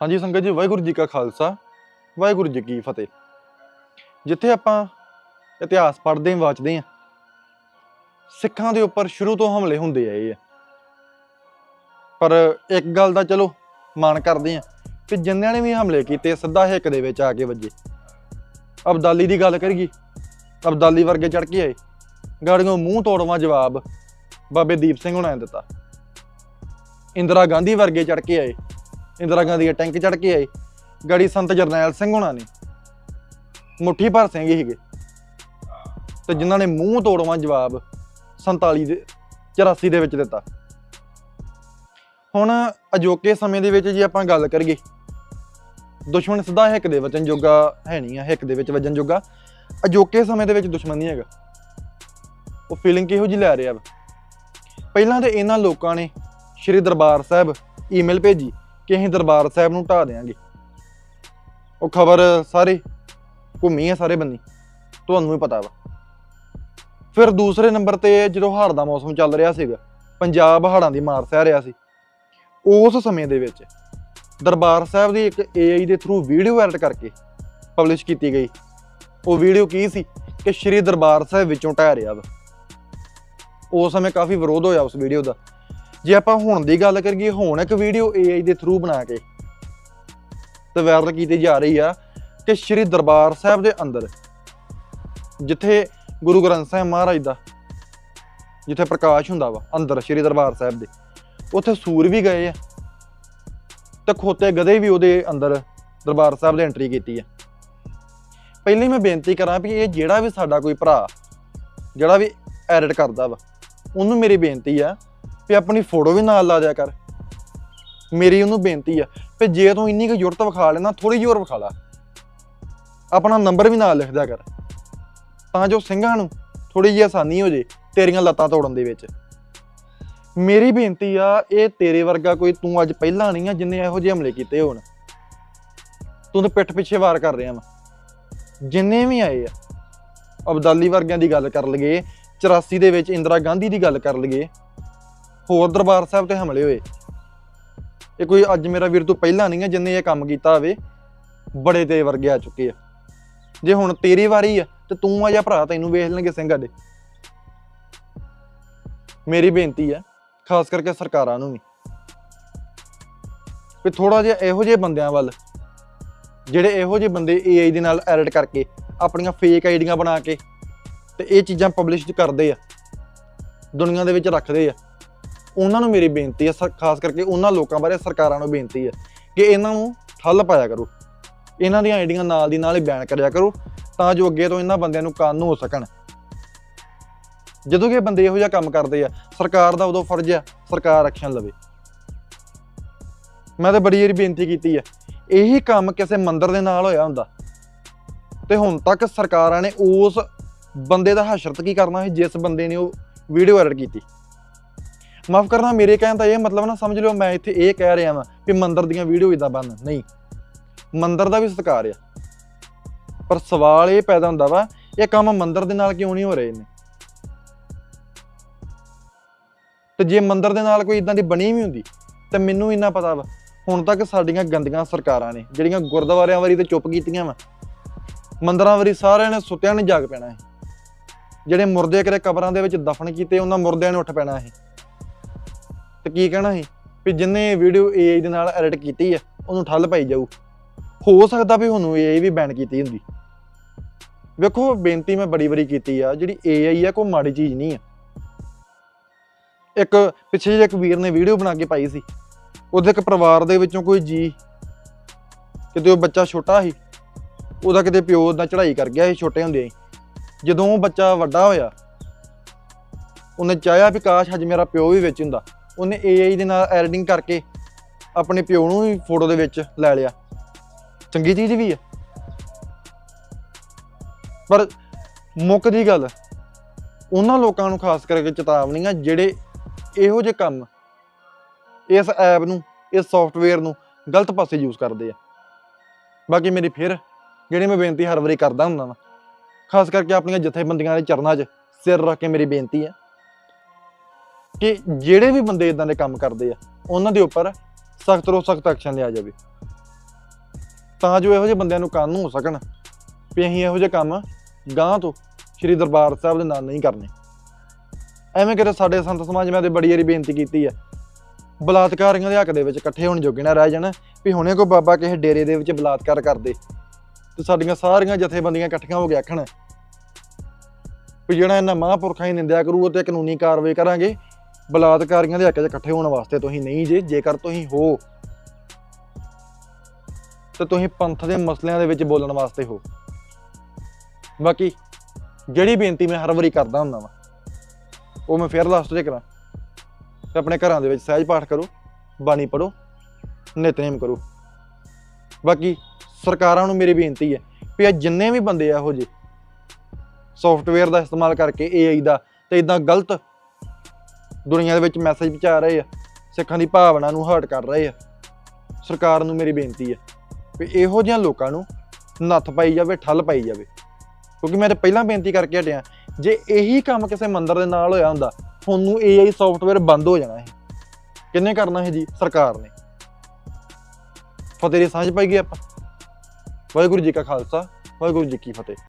ਹਾਂਜੀ ਸੰਗਤ ਜੀ, ਵਾਹਿਗੁਰੂ ਜੀ ਕਾ ਖਾਲਸਾ, ਵਾਹਿਗੁਰੂ ਜੀ ਕੀ ਫਤਿਹ। ਜਿੱਥੇ ਆਪਾਂ ਇਤਿਹਾਸ ਪੜ੍ਹਦੇ ਹਾਂ, ਵਾਚਦੇ ਹਾਂ, ਸਿੱਖਾਂ ਦੇ ਉੱਪਰ ਸ਼ੁਰੂ ਤੋਂ ਹਮਲੇ ਹੁੰਦੇ ਆਏ ਆ। ਪਰ ਇੱਕ ਗੱਲ ਦਾ ਚਲੋ ਮਾਣ ਕਰਦੇ ਆ ਕਿ ਜਿੰਨਿਆਂ ਨੇ ਵੀ ਹਮਲੇ ਕੀਤੇ, ਸਿੱਧਾ ਹਿੱਕ ਦੇ ਵਿੱਚ ਆ ਕੇ ਵੱਜੇ। ਅਬਦਾਲੀ ਦੀ ਗੱਲ ਕਰੀਏ, ਅਬਦਾਲੀ ਵਰਗੇ ਚੜ ਕੇ ਆਏ। ਗਾੜੀਆਂ ਮੂੰਹ ਤੋੜਵਾ ਜਵਾਬ ਬਾਬੇ ਦੀਪ ਸਿੰਘ ਹੁਣਾਂ ਨੇ ਦਿੱਤਾ। ਇੰਦਰਾ ਗਾਂਧੀ ਵਰਗੇ ਚੜ ਕੇ ਆਏ। ਇੰਦਰਾ ਗਾਂਧੀ ਦੇ ਟੈਂਕ ਚੜ ਕੇ ਆਏ। ਗੜੀ ਸੰਤ ਜਰਨੈਲ ਸਿੰਘ ਹੋਣਾ ਨੇ। ਮੁੱਠੀ ਭਰ ਸਿੰਘ ਹੀ ਤੇ ਜਿਨ੍ਹਾਂ ਨੇ ਮੂੰਹ ਤੋੜਵਾ ਜਵਾਬ 47 ਦੇ 84 ਦੇ ਵਿੱਚ ਦਿੱਤਾ। ਹੁਣ ਅਜੋਕੇ ਸਮੇਂ ਦੇ ਵਿੱਚ ਜੇ ਆਪਾਂ ਗੱਲ ਕਰੀਏ, ਦੁਸ਼ਮਣ ਸਿੱਧਾ ਹਿੱਕ ਦੇ ਵਜਨ ਜੋਗਾ ਹੈ ਨਹੀਂ ਆ, ਹਿੱਕ ਦੇ ਵਿੱਚ ਵਜਨ ਜੋਗਾ। ਅਜੋਕੇ ਸਮੇਂ ਦੇ ਵਿੱਚ ਦੁਸ਼ਮਣ ਨਹੀਂ ਹੈਗਾ। ਉਹ ਫੀਲਿੰਗ ਕਿਹੋ ਜਿਹੀ ਲੈ ਰਿਹਾ ਵਾ? ਪਹਿਲਾਂ ਤੇ ਇਹਨਾਂ ਲੋਕਾਂ ਨੇ ਸ਼੍ਰੀ ਦਰਬਾਰ ਸਾਹਿਬ ਈਮੇਲ ਭੇਜੀ। ਕਿ ਅਸੀਂ ਦਰਬਾਰ ਸਾਹਿਬ ਨੂੰ ਢਾ ਦੇਾਂਗੇ ਉਹ ਖਬਰ ਸਾਰੇ ਘੁੰਮੀ ਹੈ ਸਾਰੇ ਬੰਨੀ। ਤੁਹਾਨੂੰ ਹੀ ਪਤਾ ਵਾ। ਫਿਰ ਦੂਸਰੇ ਨੰਬਰ ਤੇ ਜਦੋਂ ਹੜ੍ਹ ਦਾ ਮੌਸਮ ਚੱਲ ਰਿਹਾ ਸੀਗਾ, ਪੰਜਾਬ ਹੜ੍ਹਾਂ ਦੀ ਮਾਰ ਸਹਿ ਰਿਹਾ ਸੀ। ਉਸ ਸਮੇਂ ਦੇ ਵਿੱਚ ਦਰਬਾਰ ਸਾਹਿਬ ਦੀ ਇੱਕ AI ਦੇ ਥਰੂ ਵੀਡੀਓ ਐਡਿਟ ਕਰਕੇ ਪਬਲਿਸ਼ ਕੀਤੀ ਗਈ। ਉਹ ਵੀਡੀਓ ਕੀ ਸੀ? ਕਿ ਸ਼੍ਰੀ ਦਰਬਾਰ ਸਾਹਿਬ ਵਿੱਚੋਂ ਢਹਿ ਰਿਹਾ ਵਾ। ਉਸ ਸਮੇਂ ਕਾਫੀ ਵਿਰੋਧ ਹੋਇਆ ਉਸ ਵੀਡੀਓ ਦਾ। ਜੇ ਆਪਾਂ ਹੁਣ ਦੀ ਗੱਲ ਕਰੀਏ, ਹੁਣ ਇੱਕ ਵੀਡੀਓ AI ਦੇ ਥਰੂ ਬਣਾ ਕੇ ਤੇ ਵਾਇਰਲ ਕੀਤੀ ਜਾ ਰਹੀ ਆ ਕਿ ਸ਼੍ਰੀ ਦਰਬਾਰ ਸਾਹਿਬ ਦੇ ਅੰਦਰ, ਜਿੱਥੇ ਗੁਰੂ ਗ੍ਰੰਥ ਸਾਹਿਬ ਮਹਾਰਾਜ ਦਾ ਜਿੱਥੇ ਪ੍ਰਕਾਸ਼ ਹੁੰਦਾ ਵਾ, ਅੰਦਰ ਸ਼੍ਰੀ ਦਰਬਾਰ ਸਾਹਿਬ ਦੇ, ਉੱਥੇ ਸੂਰ ਵੀ ਗਏ ਆ ਤੇ ਖੋਤੇ ਗਧੇ ਵੀ ਉਹਦੇ ਅੰਦਰ ਦਰਬਾਰ ਸਾਹਿਬ ਦੇ ਐਂਟਰੀ ਕੀਤੀ ਆ। ਪਹਿਲੇ ਮੈਂ ਬੇਨਤੀ ਕਰਾਂ ਵੀ ਇਹ ਜਿਹੜਾ ਵੀ ਸਾਡਾ ਕੋਈ ਭਰਾ, ਜਿਹੜਾ ਵੀ ਐਡਿਟ ਕਰਦਾ ਵਾ, ਉਹਨੂੰ ਮੇਰੀ ਬੇਨਤੀ ਆ ਵੀ ਆਪਣੀ ਫੋਟੋ ਵੀ ਨਾਲ ਲਾ ਦਿਆ ਕਰ। ਮੇਰੀ ਉਹਨੂੰ ਬੇਨਤੀ ਆ ਵੀ ਜੇ ਤੂੰ ਇੰਨੀ ਕੁ ਜ਼ਰੂਰਤ ਵਿਖਾ ਲੈਣਾ ਥੋੜੀ ਜਿਹੀ ਹੋਰ ਵਿਖਾ ਲਾ। ਆਪਣਾ ਨੰਬਰ ਵੀ ਨਾਲ ਲਿਖ ਦਿਆ ਕਰ। ਤਾਂ ਜੋ ਸਿੰਘਾਂ ਨੂੰ ਥੋੜੀ ਜਿਹੀ ਆਸਾਨੀ ਹੋ ਜੇ ਤੇਰੀਆਂ ਲੱਤਾਂ ਤੋੜਨ ਦੇ ਵਿੱਚ। ਮੇਰੀ ਬੇਨਤੀ ਆ, ਇਹ ਤੇਰੇ ਵਰਗਾ ਕੋਈ ਤੂੰ ਅੱਜ ਪਹਿਲਾਂ ਨਹੀਂ ਆ ਜਿੰਨੇ ਇਹੋ ਜਿਹੇ ਹਮਲੇ ਕੀਤੇ ਹੋਣ। ਤੂੰ ਤਾਂ ਪਿੱਠ ਪਿੱਛੇ ਵਾਰ ਕਰ ਰਿਹਾ ਵਾ। ਜਿੰਨੇ ਵੀ ਆਏ ਆ, ਅਬਦਾਲੀ ਵਰਗਿਆਂ ਦੀ ਗੱਲ ਕਰ ਲਈਏ 84 ਦੇ ਵਿੱਚ ਇੰਦਰਾ ਗਾਂਧੀ ਦੀ ਗੱਲ ਕਰ ਲਈਏ ਹੋਰ ਦਰਬਾਰ ਸਾਹਿਬ ਤੇ ਹਮਲੇ ਹੋਏ। ਇਹ ਕੋਈ ਅੱਜ ਮੇਰਾ ਵੀਰ ਤੋਂ ਪਹਿਲਾਂ ਨਹੀਂ ਹੈ ਜਿੰਨੇ ਇਹ ਕੰਮ ਕੀਤਾ ਹੋਵੇ, ਬੜੇ ਤੇ ਵਰਗੇ ਆ ਚੁੱਕੇ ਆ। ਜੇ ਹੁਣ ਤੇਰੀ ਵਾਰੀ ਆ ਤੇ ਤੂੰ ਆ ਜਾਂ ਭਰਾ ਤੈਨੂੰ ਵੇਖ ਲੈਣਗੇ ਸਿੰਘ ਸਾਡੇ। ਮੇਰੀ ਬੇਨਤੀ ਆ, ਖਾਸ ਕਰਕੇ ਸਰਕਾਰਾਂ ਨੂੰ ਵੀ ਵੀ ਥੋੜਾ ਜਿਹਾ ਇਹੋ ਜਿਹੇ ਬੰਦਿਆਂ ਵੱਲ, ਜਿਹੜੇ ਇਹੋ ਜਿਹੇ ਬੰਦੇ AI ਦੇ ਨਾਲ ਐਡਿਟ ਕਰਕੇ ਆਪਣੀਆਂ ਫੇਕ ਆਈਡੀਆਂ ਬਣਾ ਕੇ ਤੇ ਇਹ ਚੀਜ਼ਾਂ ਪਬਲਿਸ਼ ਕਰਦੇ ਆ, ਦੁਨੀਆ ਦੇ ਵਿੱਚ ਰੱਖਦੇ ਆ। ਉਹਨਾਂ ਨੂੰ ਮੇਰੀ ਬੇਨਤੀ ਹੈ ਸਰ- ਖਾਸ ਕਰਕੇ ਉਹਨਾਂ ਲੋਕਾਂ ਬਾਰੇ, ਸਰਕਾਰਾਂ ਨੂੰ ਬੇਨਤੀ ਹੈ ਕਿ ਇਹਨਾਂ ਨੂੰ ਠੱਲ ਪਾਇਆ ਕਰੋ। ਇਹਨਾਂ ਦੀਆਂ ਆਈਡੀਆਂ ਨਾਲ ਦੀ ਨਾਲ ਹੀ ਬੈਨ ਕਰਿਆ ਕਰੋ ਤਾਂ ਜੋ ਅੱਗੇ ਤੋਂ ਇਹਨਾਂ ਬੰਦਿਆਂ ਨੂੰ ਕਾਨੂੰ ਹੋ ਸਕਣ। ਜਦੋਂ ਕਿ ਬੰਦੇ ਇਹੋ ਜਿਹਾ ਕੰਮ ਕਰਦੇ ਆ, ਸਰਕਾਰ ਦਾ ਉਦੋਂ ਫਰਜ਼ ਆ, ਸਰਕਾਰ ਐਕਸ਼ਨ ਲਵੇ। ਮੈਂ ਤਾਂ ਬੜੀ ਵਾਰੀ ਬੇਨਤੀ ਕੀਤੀ ਆ, ਇਹੀ ਕੰਮ ਕਿਸੇ ਮੰਦਰ ਦੇ ਨਾਲ ਹੋਇਆ ਹੁੰਦਾ, ਤੇ ਹੁਣ ਤੱਕ ਸਰਕਾਰਾਂ ਨੇ ਉਸ ਬੰਦੇ ਦਾ ਹਸ਼ਰਤ ਕੀ ਕਰਨਾ ਸੀ, ਜਿਸ ਬੰਦੇ ਨੇ ਉਹ ਵੀਡੀਓ ਐਡਿਟ ਕੀਤੀ। ਮਾਫ ਕਰਨਾ, ਮੇਰੇ ਕਹਿਣ ਦਾ ਇਹ ਮਤਲਬ ਨਾ ਸਮਝ ਲਿਓ, ਮੈਂ ਇੱਥੇ ਇਹ ਕਹਿ ਰਿਹਾ ਵਾਂ ਕਿ ਮੰਦਰ ਦੀਆਂ ਵੀਡੀਓ ਇਦਾਂ ਬੰਨ ਨਹੀਂ, ਮੰਦਰ ਦਾ ਵੀ ਸਤਿਕਾਰ ਆ। ਪਰ ਸਵਾਲ ਇਹ ਪੈਦਾ ਹੁੰਦਾ ਵਾ, ਇਹ ਕੰਮ ਮੰਦਰ ਦੇ ਨਾਲ ਕਿਉਂ ਨਹੀਂ ਹੋ ਰਹੇ ਨੇ ਤੇ ਜੇ ਮੰਦਰ ਦੇ ਨਾਲ ਕੋਈ ਇਦਾਂ ਦੀ ਬਣੀ ਵੀ ਹੁੰਦੀ, ਤੇ ਮੈਨੂੰ ਇੰਨਾ ਪਤਾ ਵਾ, ਹੁਣ ਤੱਕ ਸਾਡੀਆਂ ਗੰਦੀਆਂ ਸਰਕਾਰਾਂ ਨੇ, ਜਿਹੜੀਆਂ ਗੁਰਦੁਆਰਿਆਂ ਵਾਰੀ ਤੇ ਚੁੱਪ ਕੀਤੀਆਂ ਵਾ, ਮੰਦਰਾਂ ਵਾਰੀ ਸਾਰਿਆਂ ਨੇ ਸੁੱਤਿਆਂ ਨੇ ਜਾਗ ਪੈਣਾ ਹੈ ਜਿਹੜੇ ਮੁਰਦੇ ਕਿਤੇ ਕਬਰਾਂ ਦੇ ਵਿੱਚ ਦਫਨ ਕੀਤੇ, ਉਹਨਾਂ ਮੁਰਦਿਆਂ ਨੇ ਉੱਠ ਪੈਣਾ ਹੈ ਤੇ ਕੀ ਕਹਿਣਾ ਸੀ? ਵੀ ਜਿੰਨੇ ਵੀਡੀਓ AI ਦੇ ਨਾਲ ਐਡਿਟ ਕੀਤੀ ਹੈ ਉਹਨੂੰ ਠੱਲ ਪਾਈ ਜਾਊ। ਹੋ ਸਕਦਾ ਵੀ ਉਹਨੂੰ AI ਵੀ ਬੈਨ ਕੀਤੀ ਹੁੰਦੀ। ਵੇਖੋ, ਬੇਨਤੀ ਮੈਂ ਬੜੀ ਬੜੀ ਕੀਤੀ ਆ, ਜਿਹੜੀ AI ਆ, ਕੋਈ ਮਾੜੀ ਚੀਜ਼ ਨਹੀਂ ਆ। ਇੱਕ ਪਿੱਛੇ ਜਿਹੇ ਇੱਕ ਵੀਰ ਨੇ ਵੀਡੀਓ ਬਣਾ ਕੇ ਪਾਈ ਸੀ। ਉਹਦੇ ਇੱਕ ਪਰਿਵਾਰ ਦੇ ਵਿੱਚੋਂ ਕੋਈ ਜੀ, ਕਿਤੇ ਉਹ ਬੱਚਾ ਛੋਟਾ ਸੀ, ਉਹਦਾ ਕਿਤੇ ਪਿਓ ਦਾ ਚੜ੍ਹਾਈ ਕਰ ਗਿਆ ਸੀ, ਛੋਟੇ ਹੁੰਦੇ ਹੀ। ਜਦੋਂ ਉਹ ਬੱਚਾ ਵੱਡਾ ਹੋਇਆ, ਉਹਨੇ ਚਾਹਿਆ ਵੀ ਕਾਸ਼ ਅੱਜ ਮੇਰਾ ਪਿਓ ਵੀ ਵਿੱਚ ਹੁੰਦਾ। ਉਹਨੇ AI ਦੇ ਨਾਲ ਐਡੀਟਿੰਗ ਕਰਕੇ ਆਪਣੇ ਪਿਓ ਨੂੰ ਵੀ ਫੋਟੋ ਦੇ ਵਿੱਚ ਲੈ ਲਿਆ। ਚੰਗੀ ਚੀਜ਼ ਵੀ ਹੈ ਪਰ ਮੁੱਕ ਦੀ ਗੱਲ, ਉਹਨਾਂ ਲੋਕਾਂ ਨੂੰ ਖਾਸ ਕਰਕੇ ਚੇਤਾਵਨੀ ਆ ਜਿਹੜੇ ਇਹੋ ਜਿਹੇ ਕੰਮ ਇਸ ਐਪ ਨੂੰ, ਇਸ ਸੌਫਟਵੇਅਰ ਨੂੰ ਗਲਤ ਪਾਸੇ ਯੂਜ਼ ਕਰਦੇ ਆ। ਬਾਕੀ ਮੇਰੀ ਫਿਰ ਜਿਹੜੀ ਮੈਂ ਬੇਨਤੀ ਹਰ ਵਾਰੀ ਕਰਦਾ ਹੁੰਦਾ ਨਾ ਖਾਸ ਕਰਕੇ ਆਪਣੀਆਂ ਜਥੇਬੰਦੀਆਂ ਦੇ ਚਰਨਾਂ 'ਚ ਸਿਰ ਰੱਖ ਕੇ ਮੇਰੀ ਬੇਨਤੀ ਹੈ ਕਿ ਜਿਹੜੇ ਵੀ ਬੰਦੇ ਇਦਾਂ ਦੇ ਕੰਮ ਕਰਦੇ ਆ, ਉਹਨਾਂ ਦੇ ਉੱਪਰ ਸਖਤ ਤੋਂ ਸਖਤ ਐਕਸ਼ਨ ਲਿਆ ਜਾਵੇ। ਤਾਂ ਜੋ ਇਹੋ ਜਿਹੇ ਬੰਦਿਆਂ ਨੂੰ ਕੰਨ ਹੋ ਸਕਣ ਵੀ ਅਸੀਂ ਇਹੋ ਜਿਹੇ ਕੰਮ ਗਾਂ ਤੋਂ ਸ੍ਰੀ ਦਰਬਾਰ ਸਾਹਿਬ ਦੇ ਨਾਲ ਨਹੀਂ ਕਰਨੇ। ਐਵੇਂ ਕਿਤੇ ਸਾਡੇ ਸੰਤ ਸਮਾਜ ਮੈਂ ਤੇ ਬੜੀ ਵਾਰੀ ਬੇਨਤੀ ਕੀਤੀ ਆ, ਬਲਾਤਕਾਰੀਆਂ ਦੇ ਹੱਕ ਦੇ ਵਿੱਚ ਇਕੱਠੇ ਹੋਣ ਜੋਗੇ ਨਾ ਰਹਿ ਜਾਣ, ਵੀ ਹੁਣੇ ਕੋਈ ਬਾਬਾ ਕਿਸੇ ਡੇਰੇ ਦੇ ਵਿੱਚ ਬਲਾਤਕਾਰ ਕਰਦੇ ਤੇ ਸਾਡੀਆਂ ਸਾਰੀਆਂ ਜਥੇਬੰਦੀਆਂ ਇਕੱਠੀਆਂ ਹੋ ਕੇ ਆਖਣ ਵੀ ਜਿਹੜਾ ਇਹਨਾਂ ਮਹਾਂਪੁਰਖਾਂ ਦੀ ਨਿੰਦਿਆ ਕਰੂ, ਉਹ ਤੇ ਕਾਨੂੰਨੀ ਕਾਰਵਾਈ ਕਰਾਂਗੇ। ਬਲਾਤਕਾਰੀਆਂ ਦੇ ਹੱਕ 'ਚ ਇਕੱਠੇ ਹੋਣ ਵਾਸਤੇ ਤੁਸੀਂ ਨਹੀਂ ਜੇ, ਜੇਕਰ ਤੁਸੀਂ ਹੋ, ਤੇ ਤੁਸੀਂ ਪੰਥ ਦੇ ਮਸਲਿਆਂ ਦੇ ਵਿੱਚ ਬੋਲਣ ਵਾਸਤੇ ਹੋ। ਬਾਕੀ ਜਿਹੜੀ ਬੇਨਤੀ ਮੈਂ ਹਰ ਵਾਰੀ ਕਰਦਾ ਹੁੰਦਾ ਵਾਂ, ਉਹ ਮੈਂ ਫੇਰ ਲਾਸਟ 'ਚ ਕਰਾਂ। ਤੇ ਆਪਣੇ ਘਰਾਂ ਦੇ ਵਿੱਚ ਸਹਿਜ ਪਾਠ ਕਰੋ, ਬਾਣੀ ਪੜੋ ਨਿਤਨੇਮ ਕਰੋ। ਬਾਕੀ ਸਰਕਾਰਾਂ ਨੂੰ ਮੇਰੀ ਬੇਨਤੀ ਹੈ ਵੀ ਇਹ ਜਿੰਨੇ ਵੀ ਬੰਦੇ ਆ ਇਹੋ ਜਿਹੇ ਸੌਫਟਵੇਅਰ ਦਾ ਇਸਤੇਮਾਲ ਕਰਕੇ AI ਦਾ, ਤੇ ਇਦਾਂ ਗਲਤ ਦੁਨੀਆ ਦੇ ਵਿੱਚ ਮੈਸੇਜ ਪਹੁੰਚਾ ਰਹੇ ਆ, ਸਿੱਖਾਂ ਦੀ ਭਾਵਨਾ ਨੂੰ ਹਰਟ ਕਰ ਰਹੇ ਆ। ਸਰਕਾਰ ਨੂੰ ਮੇਰੀ ਬੇਨਤੀ ਹੈ ਵੀ ਇਹੋ ਜਿਹੀਆਂ ਲੋਕਾਂ ਨੂੰ ਨੱਥ ਪਾਈ ਜਾਵੇ, ਠੱਲ ਪਾਈ ਜਾਵੇ। ਕਿਉਂਕਿ ਮੈਂ ਤਾਂ ਪਹਿਲਾਂ ਬੇਨਤੀ ਕਰਕੇ ਹਟਿਆ, ਜੇ ਇਹੀ ਕੰਮ ਕਿਸੇ ਮੰਦਰ ਦੇ ਨਾਲ ਹੋਇਆ ਹੁੰਦਾ, ਤੁਹਾਨੂੰ AI ਸੌਫਟਵੇਅਰ ਬੰਦ ਹੋ ਜਾਣਾ ਸੀ। ਕਿੰਨੇ ਕਰਨਾ ਹੈ ਜੀ ਸਰਕਾਰ ਨੇ? ਫਤਿਹ ਦੀ ਸਾਂਝ ਪਾਈ ਗਈ ਆਪਾਂ। ਵਾਹਿਗੁਰੂ ਜੀ ਕਾ ਖਾਲਸਾ, ਵਾਹਿਗੁਰੂ ਜੀ ਕੀ ਫਤਿਹ।